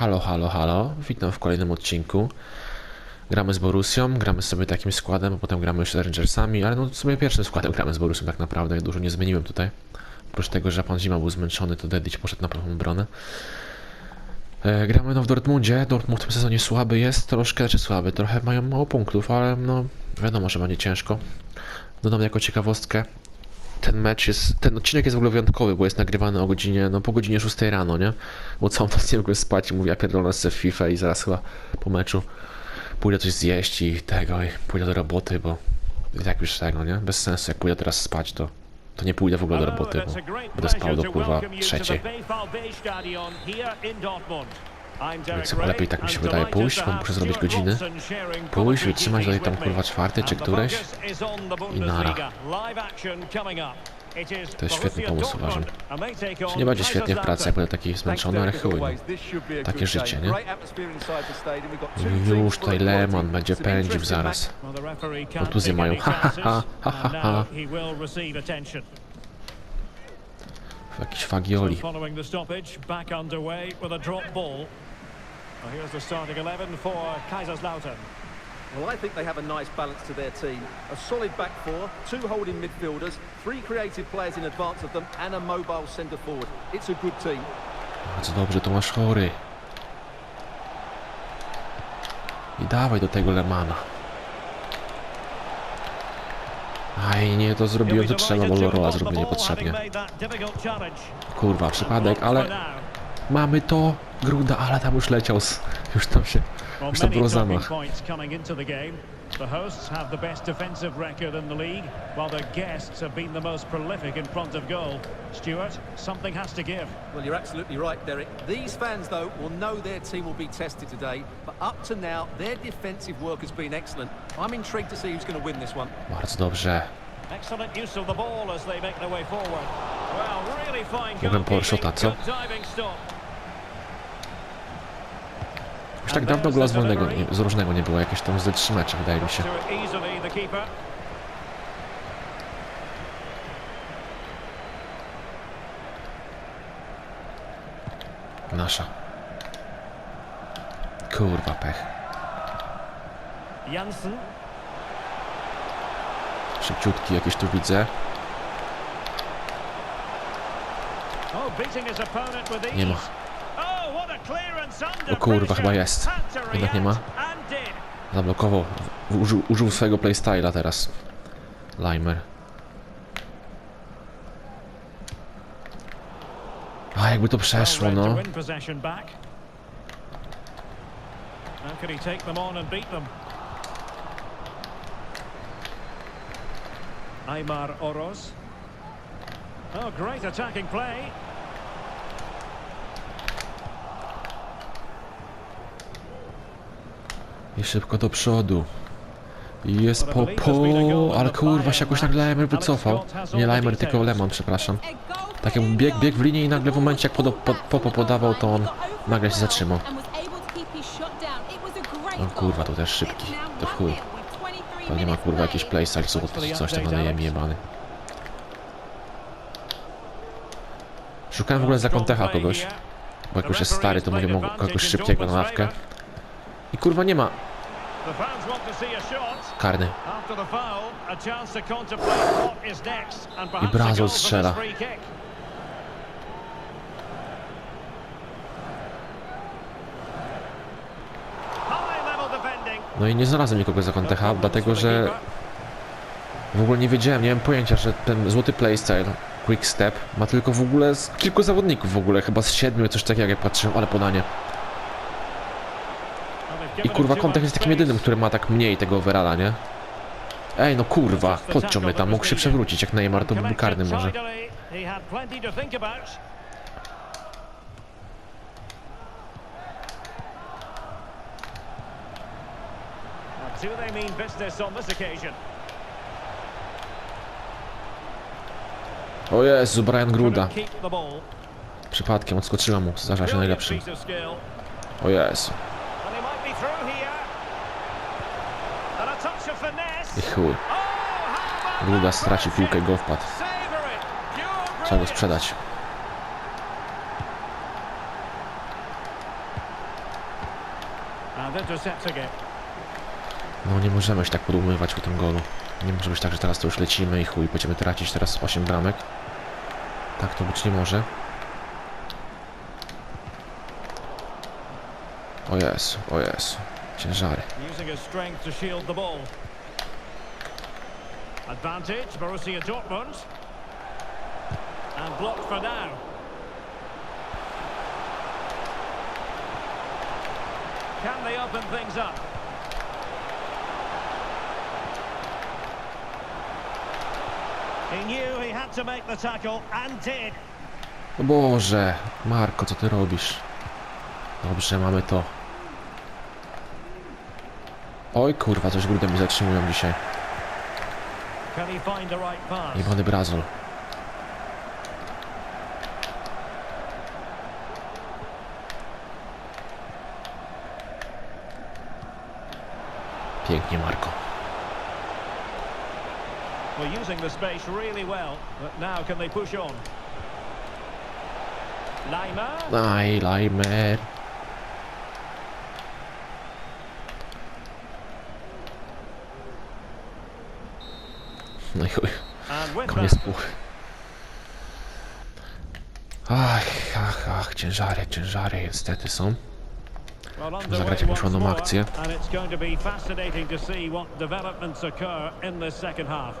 Halo, halo, halo. Witam w kolejnym odcinku. Gramy z Borussią, gramy sobie takim składem, a potem gramy jeszcze z Rangersami, ale no w sumie pierwszym składem gramy z Borussią tak naprawdę. Ja dużo nie zmieniłem tutaj. Oprócz tego, że pan Zima był zmęczony, to Dedić poszedł na prawą obronę. E, gramy no w Dortmundzie. Dortmund w tym sezonie słaby jest, troszkę, czy słaby, trochę mają mało punktów, ale no wiadomo, że będzie ciężko. Dodam jako ciekawostkę, ten mecz jest, ten odcinek jest w ogóle wyjątkowy, bo jest nagrywany o godzinie, no po godzinie 6 rano, nie? Bo całą noc nie mogłem spać i mówię, ja pierdolę sobie w FIFA i zaraz chyba po meczu pójdę coś zjeść i tego, i pójdę do roboty, bo i tak już tego, nie? Bez sensu, jak pójdę teraz spać, to, to nie pójdę w ogóle do roboty, bo będę spał do kurwa trzeciej. Więc chyba lepiej tak mi się wydaje pójść, bo muszę zrobić godziny. Pójść, wytrzymać do tej tam kurwa czwartej czy któreś i nara. To jest świetny pomysł, uważam. Czy nie będzie świetnie w pracy, jak będę taki zmęczony, ale chuj. No. Takie życie, nie? Już tutaj Lehmann będzie pędził zaraz. Kontuzje mają. Ha, ha, ha, ha, ha, ha. Jakiś fagioli. Well, here's the starting 11 for Kaiserslautern. Well, I think they have a nice balance to their team. A solid back four, two holding midfielders, three creative players in advance of them, and a mobile centre forward. It's a good team. Bardzo dobrze, to masz chory. I dawaj do tego Lemana. Aj, nie, to zrobiłem, to trzeba, bo Loroa zrobił niepotrzebnie. Kurwa, przypadek, ale mamy to. Gruda, ale tam już leciał z... Już tam się... Już many było zamach. the hosts have the best defensive record in the league, while their guests have been the most prolific in front of goal. Stuart, something has to give. Well, you're absolutely right, Derek. These fans, though, will know their team will be tested today. But up to now, their defensive work has been excellent. I'm intrigued to see who's going to win this one. Bardzo dobrze. Excellent use of the ball as they make their way forward. Well, really fine goalkeeping. Porszota, co? Good diving stop. Już tak dawno gola z wolnego, nie, z różnego nie było, jakieś tam ze trzy mecze, wydaje mi się. Nasza. Kurwa, pech. Szybciutki jakieś tu widzę. Nie ma. Oh, what a clearance under O kurwa, chyba jest. Jednak nie ma. Zablokował. Użył, użył swojego playstyla teraz. Limer. A jakby to przeszło, no. Aymar Oroz. Oh, great attacking play. I szybko do przodu. I jest po po, ale kurwa się jakoś nagle Leimer wycofał. Nie Leimer, tylko Lemon, przepraszam. Tak jakby bieg, bieg w linii i nagle w momencie jak podo, po, Popo podawał, to on nagle się zatrzymał. O kurwa, to też szybki. To w chuj. To nie ma kurwa jakiś playstyle, co, coś tam mi jebany. Szukałem w ogóle za kontecha kogoś, bo jak już jest stary, to mówię, kogoś szybkiego na ławkę. I kurwa nie ma karny. Goal from strzela. No i nie znalazłem nikogo za kontecha, dlatego że w ogóle nie wiedziałem, nie miałem pojęcia, że ten złoty playstyle, quick step, ma tylko w ogóle z kilku zawodników w ogóle, chyba z siedmiu, coś takiego jak patrzyłem, ale podanie. I kurwa kontech jest takim jedynym, który ma tak mniej tego overalla, nie? Ej, no kurwa, podciął mnie tam, mógł się przewrócić, jak Neymar to byłby karny może. O Jezu, Brian Gruda. Przypadkiem odskoczyła mu, zdarza się najlepszym. O Jezu. And he might be through here. And a touch of finesse. I chuj. Gruda crossing? piłkę, go wpadł. Trzeba go sprzedać. No nie możemy się tak podumywać po tym golu. Nie może być tak, że teraz to już lecimy i chuj, będziemy tracić teraz 8 bramek. Tak to być nie może. O Jezu, o Jezu. Ciężary. Advantage, Borussia Dortmund. And blocked for now. Can they open things up? He knew he had to make the tackle and did. O Boże, Marko, co ty robisz? Dobrze, mamy to. Oj kurwa, coś grudem mi zatrzymują dzisiaj. Jebany Brazol. Pięknie, Marko. Well, using the space really well, but now can they push on? Lima. Aj, Lajmer. No i chuj, koniec pół. Ach, ach, ach, ciężary, ciężary niestety są. well zagrać jakąś ładną akcję. and it's going to be fascinating to see what developments occur in this second half.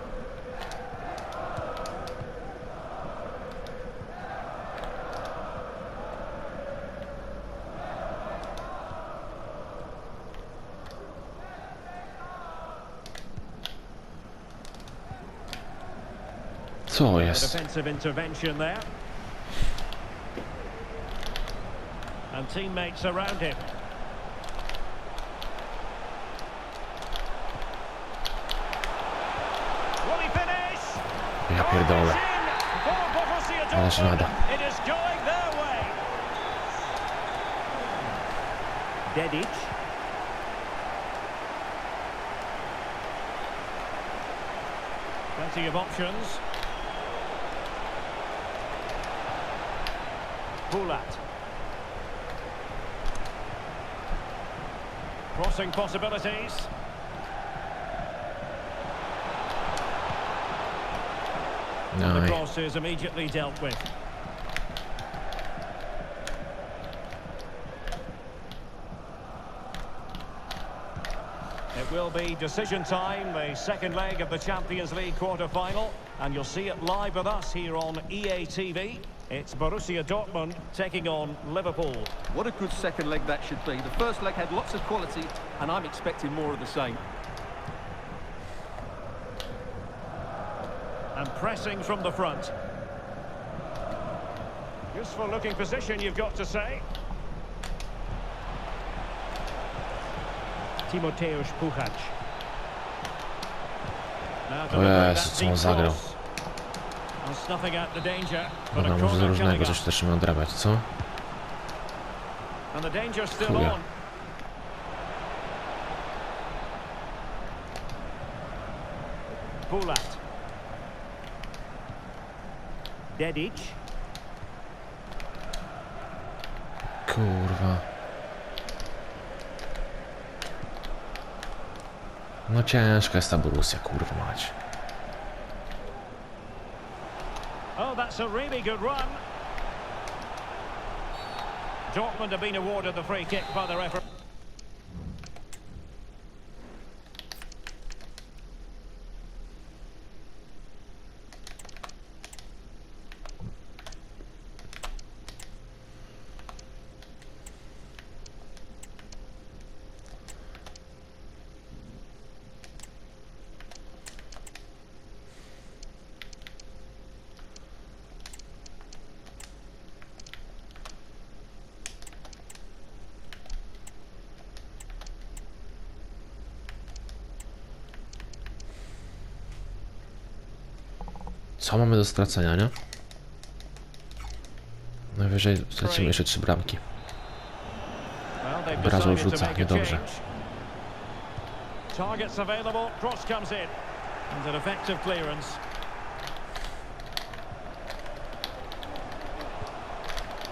Co A jest? defensive intervention there. And teammates around him. Will he finish? Ja pierdolę. For Borussia Ale żenada. Dortmund, It is going their way. Dedic. Plenty of options. Bulat. Crossing possibilities. The cross is immediately dealt with. It will be decision time, the second leg of the Champions League quarter-final, and you'll see it live with us here on EA TV. It's Borussia Dortmund taking on Liverpool. What a good second leg that should be. The first leg had lots of quality, and I'm expecting more of the same. And pressing from the front. Useful looking position, you've got to say. Timoteusz Puchacz. Now O delivering Jezu, co on zagrał. A może z różnego coś też odrabiać, co? Chuja. on. Pulat. Dedic. Kurwa. No ciężka jest ta Borussia, kurwa mać. Oh, that's a really good run. Dortmund have been awarded the free kick by the referee. Co mamy do stracenia, nie? Najwyżej stracimy jeszcze trzy bramki. To rzuca, niedobrze. Targets available, cross comes in. And an effective clearance.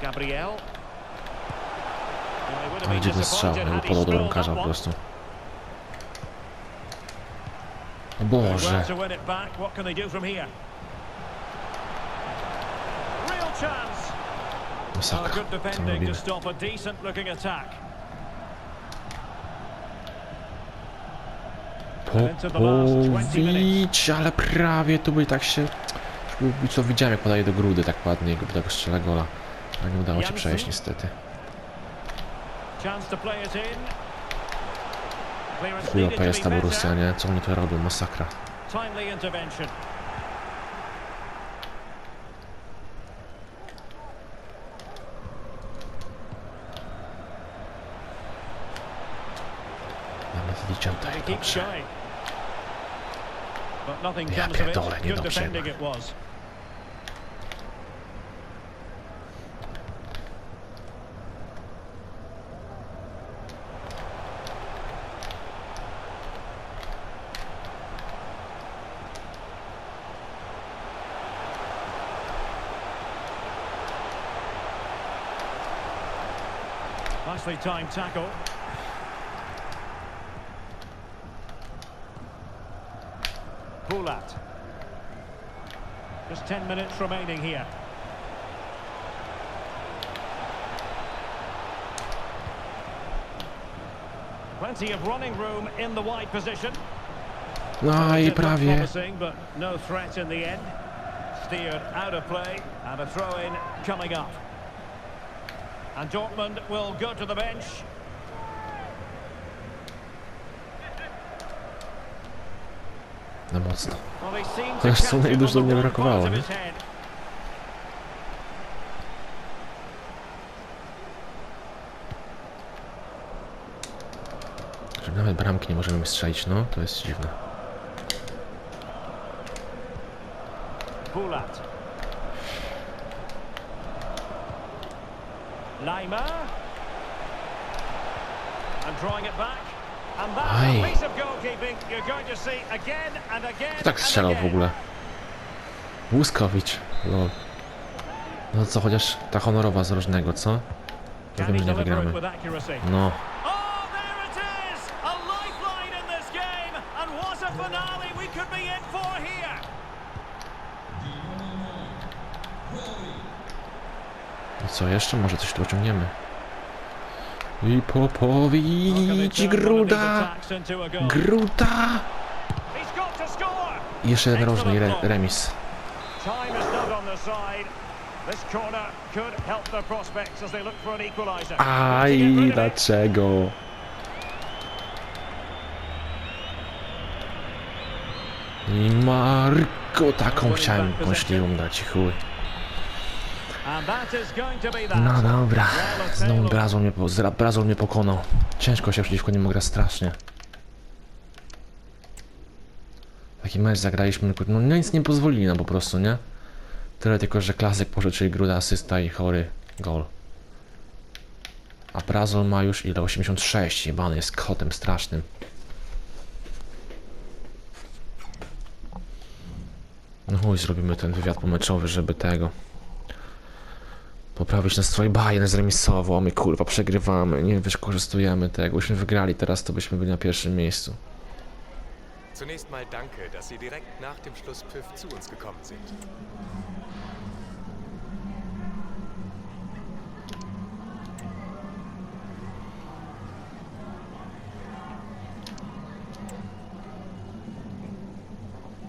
Gabriel. Ale been dziwny strzał, jakby podał do bramkarza po prostu. Boże. Well, to win it back, what can they do from here? Real chance. Oh, Masakra. Good Co to robimy? a ale prawie tu by tak się... Co widziałem jak podaje do grudy tak ładnie, jakby tego strzela gola. Ale nie udało się przejść niestety. To needed jest to ta Borussia, nie? Co oni tu robią? Masakra. di shy, But nothing comes of it. Good defending it was. Nicely time tackle. Poulat. Just 10 minutes remaining here. Plenty of running room in the wide position. No i prawie. But no threat in the end. Steered out of play and a throw-in coming up. And Dortmund will go to the bench. No mocno. Chociaż co najdużo mnie brakowało, nie? Że nawet bramki nie możemy strzelić, no to jest dziwne. Poulat. Lima. And drawing it back. Aj. Kto tak strzelał w ogóle? Łuskowicz. Lol. No co, chociaż ta honorowa z rożnego, co? Ja wiem, że nie wygramy. No. Oh. I co jeszcze? Może coś tu ociągniemy. I these Gruda! Gruda! I jeszcze jeden rożny re remis. Aj, dlaczego? I Marko, taką chciałem kąśliwą dać, chuj. And that is going to be that. No dobra, znowu. Brazol mnie, Brazol mnie pokonał. Ciężko się przeciwko niemu gra strasznie. Taki mecz zagraliśmy, tylko- no nic nie pozwolili nam po prostu, nie? Tyle tylko, że klasyk poszedł, czyli gruda asysta i chory gol. A Brazol ma już ile? 86, jebany jest kotem strasznym. No chuj, zrobimy ten wywiad pomeczowy, żeby tego poprawić nastrój Bayern zremisował, a my kurwa przegrywamy, nie wykorzystujemy tego, byśmy wygrali teraz, to byśmy byli na pierwszym miejscu. Zunächst mal danke, dass Sie direkt nach dem Schlusspfiff zu uns gekommen sind.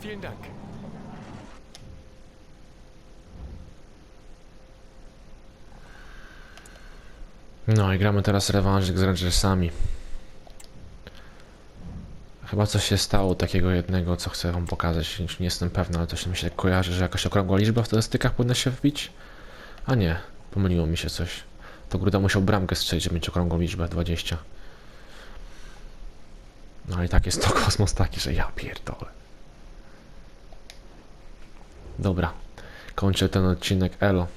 Vielen Dank. No i gramy teraz rewanżyk z Rangersami. Chyba coś się stało takiego jednego, co chcę wam pokazać, nie jestem pewny, ale coś mi się kojarzy, że jakaś okrągła liczba w statystykach powinna się wbić. A nie, pomyliło mi się coś. To Gruda musiał bramkę strzelić, żeby mieć okrągłą liczbę 20. No i tak jest to kosmos taki, że ja pierdolę. Dobra, kończę ten odcinek. Elo.